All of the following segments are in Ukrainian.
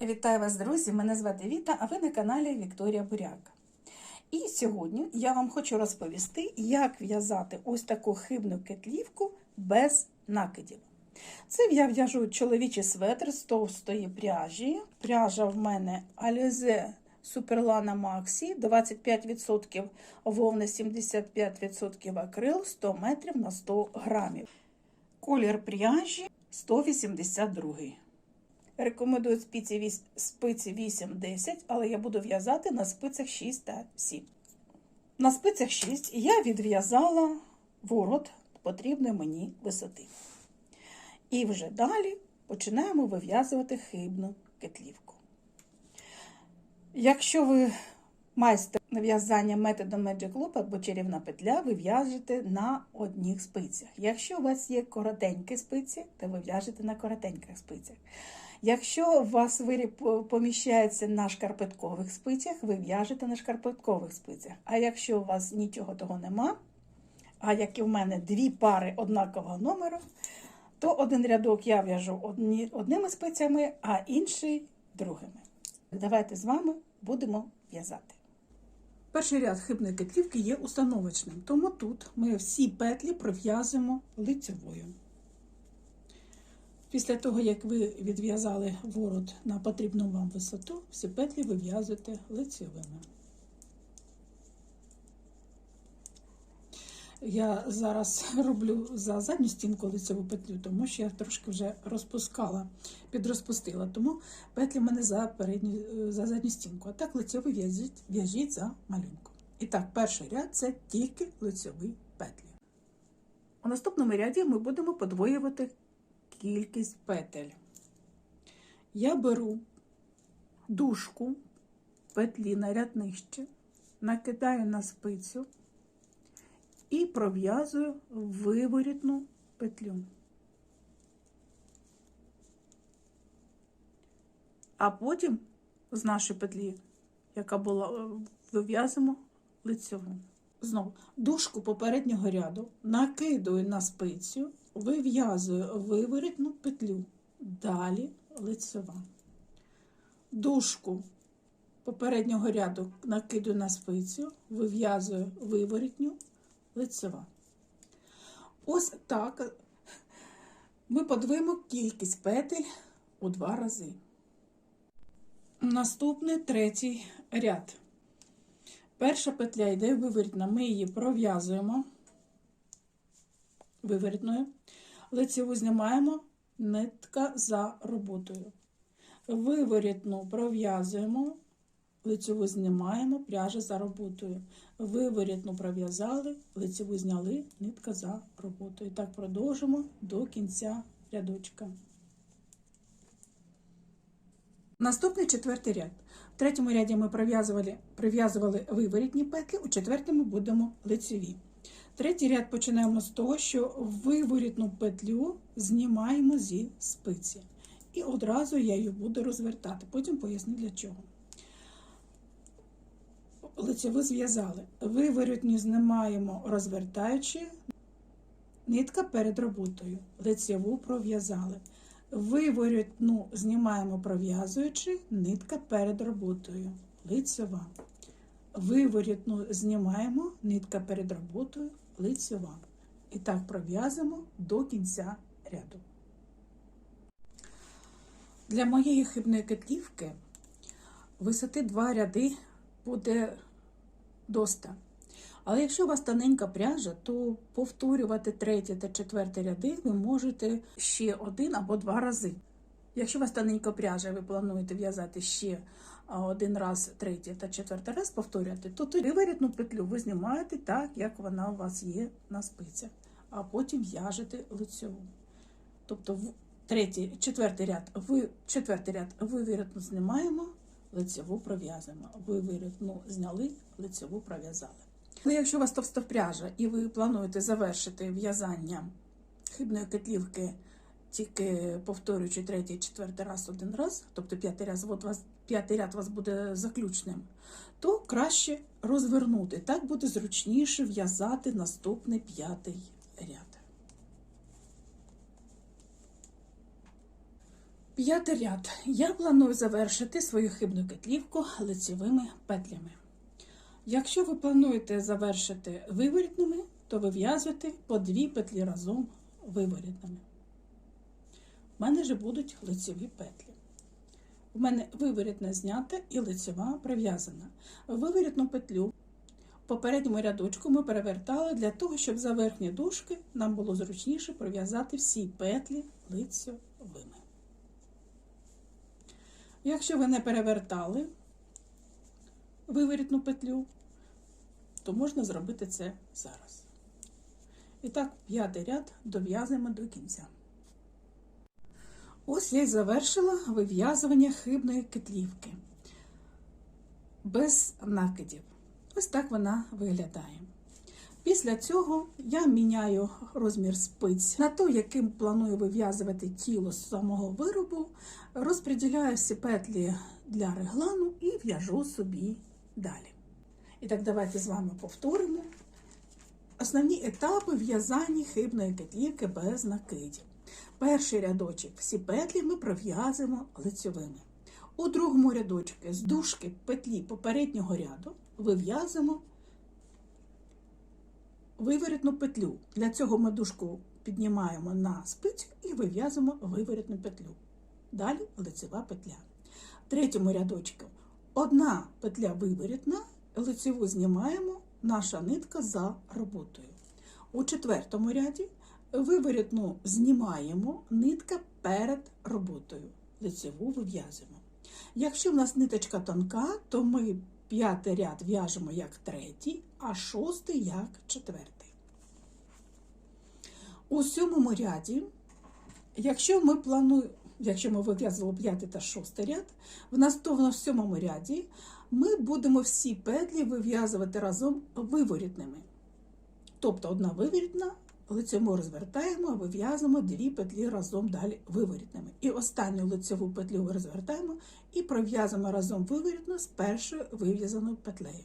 Вітаю вас, друзі! Мене звати Віта, а ви на каналі Вікторія Буряк. І сьогодні я вам хочу розповісти, як в'язати ось таку хибну кетлівку без накидів. Це я в'яжу чоловічий светр з товстої пряжі. Пряжа в мене Alize Superlana Maxi, 25% вовни, 75% акрил, 100 метрів на 100 грамів. Колір пряжі 182. Рекомендую спиці, 8-10, але я буду в'язати на спицях 6 та 7. На спицях 6 я відв'язала ворот потрібної мені висоти. І вже далі починаємо вив'язувати хибну кетлівку. Якщо ви майстер в'язання методом Magic Loop або чарівна петля, ви в'яжете на одних спицях. Якщо у вас є коротенькі спиці, то ви в'яжете на коротеньких спицях. Якщо у вас виріб поміщається на шкарпеткових спицях, ви в'яжете на шкарпеткових спицях. А якщо у вас нічого того нема, а як і в мене дві пари однакового номеру, то один рядок я в'яжу одні, одними спицями, а інший другими. Давайте з вами будемо в'язати. Перший ряд хибної кетлівки є установочним, тому тут ми всі петлі пров'язуємо лицевою. Після того, як ви відв'язали ворот на потрібну вам висоту, всі петлі вив'язуєте лицевими. Я зараз роблю за задню стінку лицеву петлю, тому що я трошки вже розпускала, підрозпустила. Тому петлі в мене за передню, за задню стінку. А так лицеву в'яжіть, в'яжіть за малюнком. І так, перший ряд це тільки лицеві петлі. У наступному ряді ми будемо подвоювати кількість петель. Я беру дужку петлі на ряд нижче, накидаю на спицю і пров'язую виворітну петлю. А потім з нашої петлі, яка була, вив'язуємо лицьову. Знову дужку попереднього ряду накидую на спицю, вив'язую виворітну петлю. Далі лицева. Дужку попереднього ряду накидую на спицю, вив'язую виворітню лицева. Ось так ми подвоїмо кількість петель у два рази. Наступний третій ряд. Перша петля йде виворітна, ми її пров'язуємо виворітною, лицеву знімаємо нитка за роботою. Виворітну пров'язуємо, лицеву знімаємо, пряжа за роботою. Виворітну пров'язали, лицеву зняли, нитка за роботою. Так продовжимо до кінця рядочка. Наступний четвертий ряд. В третьому ряді ми пров'язували прив'язували виворітні петлі, у четвертому будемо лицеві. Третій ряд починаємо з того, що виворітну петлю знімаємо зі спиці. І одразу я її буду розвертати. Потім поясню для чого. Лицеву зв'язали. Виворітню знімаємо, розвертаючи, нитка перед роботою. Лицеву пров'язали. Виворітну знімаємо пров'язуючи, нитка перед роботою. Лицева. Виворітну знімаємо, нитка перед роботою, лицева. І так пров'язуємо до кінця ряду. Для моєї хибної кетлівки висоти два ряди буде доста. Але якщо у вас тоненька пряжа, то повторювати третій та четвертий ряди ви можете ще один або два рази. Якщо у вас тоненька пряжа, ви плануєте в'язати ще один раз, третій та четвертий раз повторювати, то тоді виворітну петлю ви знімаєте так, як вона у вас є на спицях, а потім в'яжете лицеву. Тобто в третій, четвертий ряд, ви, четвертий ряд виворітну знімаємо, лицеву пров'язуємо. Виворітну зняли, лицеву пров'язали. Але якщо у вас товста пряжа і ви плануєте завершити в'язання хибної кетлівки, тільки повторюючи третій, четвертий раз один раз, тобто п'ятий раз, от вас, п'ятий ряд у вас буде заключним, то краще розвернути. Так буде зручніше в'язати наступний п'ятий ряд. П'ятий ряд. Я планую завершити свою хибну кетлівку лицевими петлями. Якщо ви плануєте завершити виворітними, то вив'язуйте по дві петлі разом виворітними. У мене вже будуть лицеві петлі. У мене виворітна знята і лицева прив'язана. Виворітну петлю в попередньому рядочку ми перевертали для того, щоб за верхні дужки нам було зручніше прив'язати всі петлі лицьовими. Якщо ви не перевертали виворітну петлю, то можна зробити це зараз. І так, п'ятий ряд дов'язуємо до кінця. Ось я й завершила вив'язування хибної кетлівки без накидів. Ось так вона виглядає. Після цього я міняю розмір спиць на той, яким планую вив'язувати тіло з самого виробу, розподіляю всі петлі для реглану і в'яжу собі далі. І так, давайте з вами повторимо основні етапи в'язання хибної кетлівки без накидів. Перший рядочок всі петлі ми пров'язуємо лицьовими. У другому рядочку з дужки петлі попереднього ряду вив'язуємо виворітну петлю. Для цього ми дужку піднімаємо на спицю і вив'язуємо виворітну петлю. Далі лицева петля. В третьому рядочку одна петля виворітна, лицеву знімаємо, наша нитка за роботою. У четвертому ряді виворітну знімаємо, нитка перед роботою. Лицеву вив'язуємо. Якщо в нас ниточка тонка, то ми п'ятий ряд в'яжемо як третій, а шостий як четвертий. У сьомому ряді, якщо ми плануємо, якщо ми вив'язували п'ятий та шостий ряд, в наступному сьомому ряді ми будемо всі петлі вив'язувати разом виворітними. Тобто одна виворітна, лицеву розвертаємо, а вив'язуємо дві петлі разом далі виворітними. І останню лицеву петлю розвертаємо і пров'язуємо разом виворітну з першою вив'язаною петлею.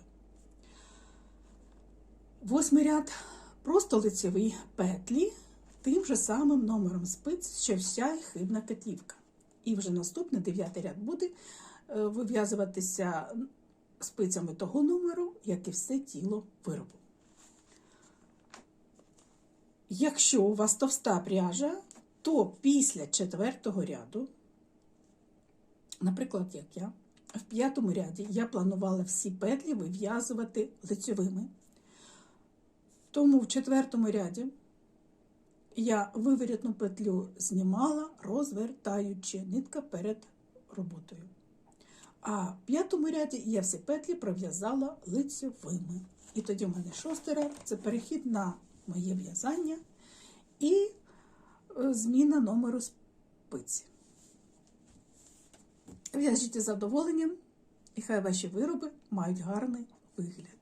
Восьмий ряд просто лицеві петлі тим же самим номером спиць, що вся хибна петлівка. І вже наступний дев'ятий ряд буде е, вив'язуватися спицями того номеру, як і все тіло виробу. Якщо у вас товста пряжа, то після четвертого ряду, наприклад, як я, в п'ятому ряді я планувала всі петлі вив'язувати лицьовими. Тому в четвертому ряді я виворітну петлю знімала, розвертаючи нитка перед роботою. А в п'ятому ряді я всі петлі пров'язала лицьовими. І тоді в мене шостий ряд це перехід на моє в'язання і е, зміна номеру спиці. В'яжіть із задоволенням, і хай ваші вироби мають гарний вигляд.